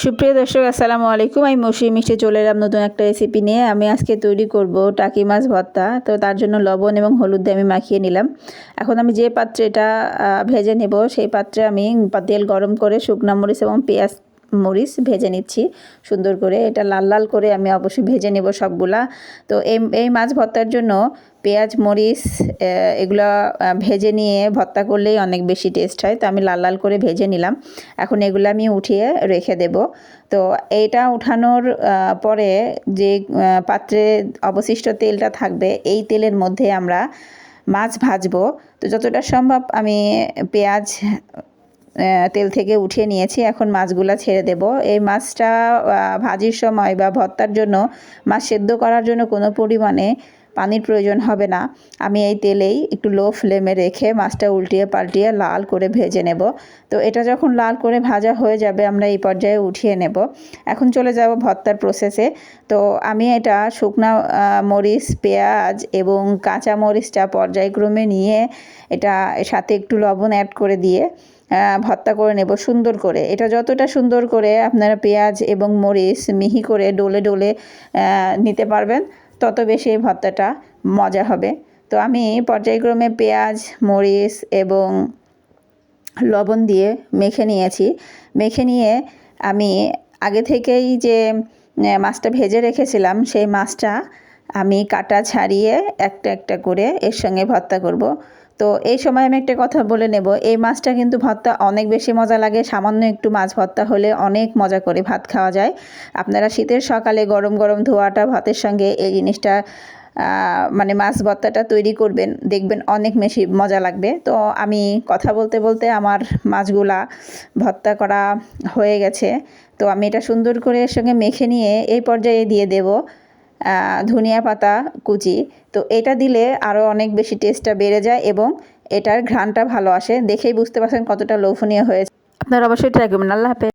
সুপ্রিয় দর্শক, আসসালামু আলাইকুম। আমি মৌসুমি মিষ্টি চলে এলাম নতুন একটা রেসিপি নিয়ে। আমি আজকে তৈরি করব টাকি মাছ ভর্তা। তো তার জন্য লবণ এবং হলুদ দিয়ে আমি মাখিয়ে নিলাম। এখন আমি যে পাত্রে এটা ভেজে নেব, সেই পাত্রে আমি তেল গরম করে শুকনা মরিচ এবং পেঁয়াজ মরিচ ভেজে নিচ্ছি সুন্দর করে। এটা লাল লাল করে আমি অবশ্যই ভেজে নেব সবগুলা। তো এই এই মাছ ভর্তার জন্য পেঁয়াজ, মরিচ এগুলো ভেজে নিয়ে ভর্তা করলেই অনেক বেশি টেস্ট হয়। তো আমি লাল লাল করে ভেজে নিলাম। এখন এগুলো আমি উঠিয়ে রেখে দেব। তো এইটা উঠানোর পরে যে পাত্রে অবশিষ্ট তেলটা থাকবে, এই তেলের মধ্যে আমরা মাছ ভাজবো। তো যতটা সম্ভব আমি পেঁয়াজ তেল থেকে উঠিয়ে নিয়েছি। এখন মাছগুলা ছেড়ে দেব। এই মাছটা ভাজির সময় বা ভর্তার জন্য, মাছ সেদ্ধ করার জন্য কোনো পরিমাণে পানির প্রয়োজন হবে না। আমি এই তেলেই একটু লো ফ্লেমে রেখে মাছটা উল্টিয়ে পাল্টিয়ে লাল করে ভেজে নেব। তো এটা যখন লাল করে ভাজা হয়ে যাবে, আমরা এই পর্যায়ে উঠিয়ে নেব। এখন চলে যাব ভর্তার প্রসেসে তো আমি এটা শুকনা মরিচ, পেঁয়াজ এবং কাঁচা মরিচটা পর্যায়ক্রমে নিয়ে এটা সাথে একটু লবণ অ্যাড করে দিয়ে ভর্তা করে নেব সুন্দর করে। এটা যতটা সুন্দর করে আপনারা পেঁয়াজ এবং মরিচ মিহি করে ডলে ডলে নিতে পারবেন, তত বেশি এই ভর্তাটা মজা হবে। তো আমি পর্যায়ক্রমে পেঁয়াজ, মরিচ এবং লবণ দিয়ে মেখে নিয়েছি। মেখে নিয়ে আমি আগে থেকেই যে মাছটা ভেজে রেখেছিলাম, সেই মাছটা আমি কাটা ছাড়িয়ে একটা একটা করে এর সঙ্গে ভর্তা করব। তো এই সময় আমি একটা কথা বলে নেব, এই মাছটা কিন্তু ভর্তা অনেক বেশি মজা লাগে, সামান্য একটু মাছ ভর্তা হলে অনেক মজা করে ভাত খাওয়া যায়। আপনারা শীতের সকালে গরম গরম ধোয়াটা, ভাতের সঙ্গে এই জিনিসটা মানে মাছ ভর্তাটা তৈরি করবেন, দেখবেন অনেক বেশি মজা লাগবে। তো আমি কথা বলতে বলতে আমার মাছগুলা ভর্তা করা হয়ে গেছে। তো আমি এটা সুন্দর করে এর সঙ্গে মেখে নিয়ে এই পর্যায়ে দিয়ে দেব। ধনিয়া পাতা, কুচি। তো এটা দিলে আরও অনেক বেশি টেস্টটা বেড়ে যায় এবং এটার ঘ্রাণটা ভালো আসে। দেখেই বুঝতে পারছেন কতটা লোভনীয় হয়েছে। আপনারা অবশ্যই ট্রাই করবেন। আল্লাহ হাফেজ।